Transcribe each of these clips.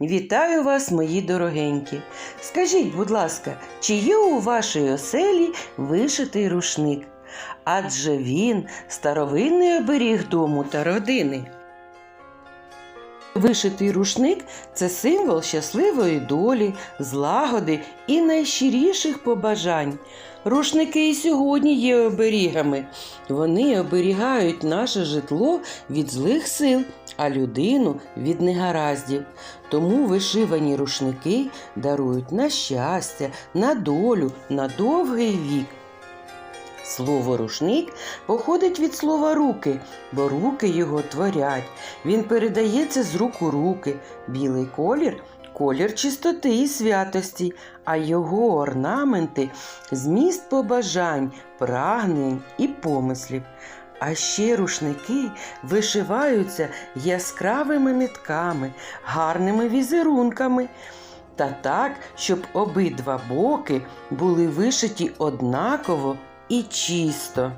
Вітаю вас, мої дорогенькі. Скажіть, будь ласка, чи є у вашій оселі вишитий рушник? Адже він старовинний оберіг дому та родини. Вишитий рушник це символ щасливої долі, злагоди і найщиріших побажань. Рушники і сьогодні є оберігами. Вони оберігають наше житло від злих сил, а людину від негараздів. Тому вишивані рушники дарують на щастя, на долю, на довгий вік. Слово рушник походить від слова руки, бо руки його творять. Він передається з рук у руки. Білий колір колір чистоти і святості, а його орнаменти зміст побажань, прагнень і помислів. А ще рушники вишиваються яскравими нитками, гарними візерунками. Та так, щоб обидва боки були вишиті однаково і чисто.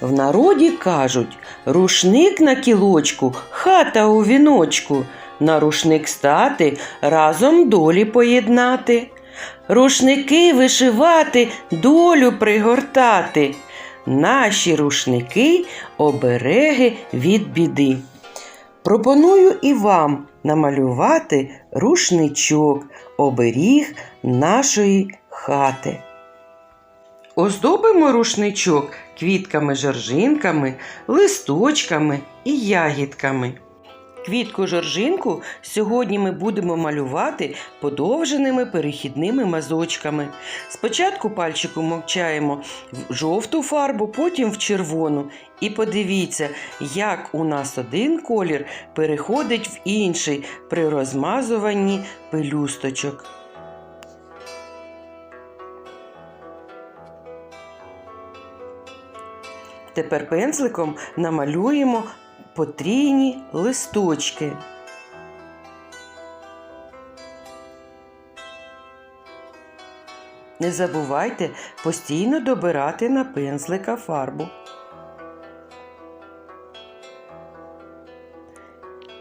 В народі кажуть, рушник на кілочку, хата у віночку, на рушник стати, разом долі поєднати. Рушники вишивати, долю пригортати. Наші рушники обереги від біди. Пропоную і вам намалювати рушничок, оберіг нашої хати. Оздобимо рушничок квітками жоржинками, листочками і ягідками. Квітку жоржинку сьогодні ми будемо малювати подовженими перехідними мазочками. Спочатку пальчиком мовчаємо в жовту фарбу, потім в червону. І подивіться, як у нас один колір переходить в інший при розмазуванні пелюсточок. Тепер пензликом намалюємо потрійні листочки. Не забувайте постійно добирати на пензлика фарбу.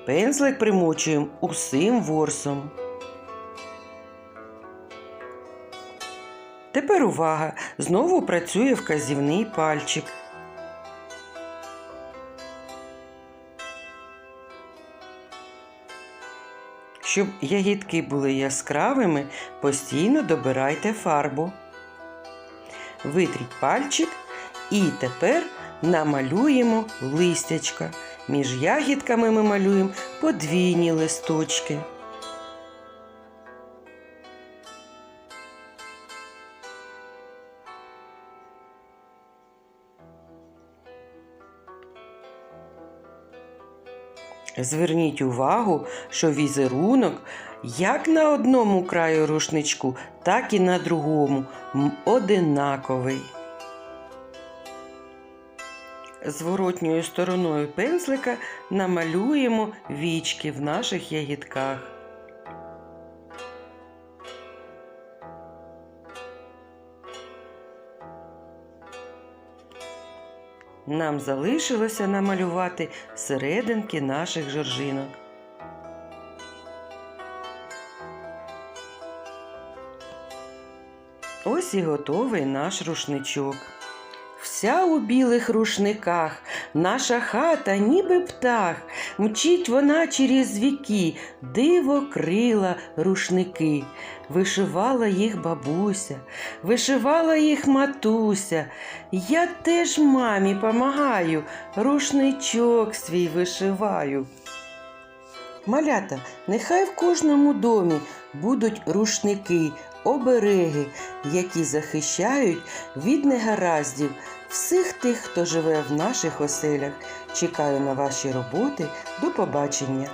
Пензлик примочуємо усім ворсом. Тепер увага! Знову працює вказівний пальчик. Щоб ягідки були яскравими, постійно добирайте фарбу. Витріть пальчик і тепер намалюємо листячка. Між ягідками ми малюємо подвійні листочки. Зверніть увагу, що візерунок як на одному краю рушничку, так і на другому одинаковий. Зворотньою стороною пензлика намалюємо вічки в наших ягідках. Нам залишилося намалювати серединки наших жоржинок. Ось і готовий наш рушничок. Вся у білих рушниках, наша хата, ніби птах, мчить вона через віки, диво крила рушники. Вишивала їх бабуся, вишивала їх матуся. Я теж мамі помагаю, рушничок свій вишиваю. Малята, нехай в кожному домі будуть рушники, обереги, які захищають від негараздів всіх тих, хто живе в наших оселях. Чекаю на ваші роботи. До побачення!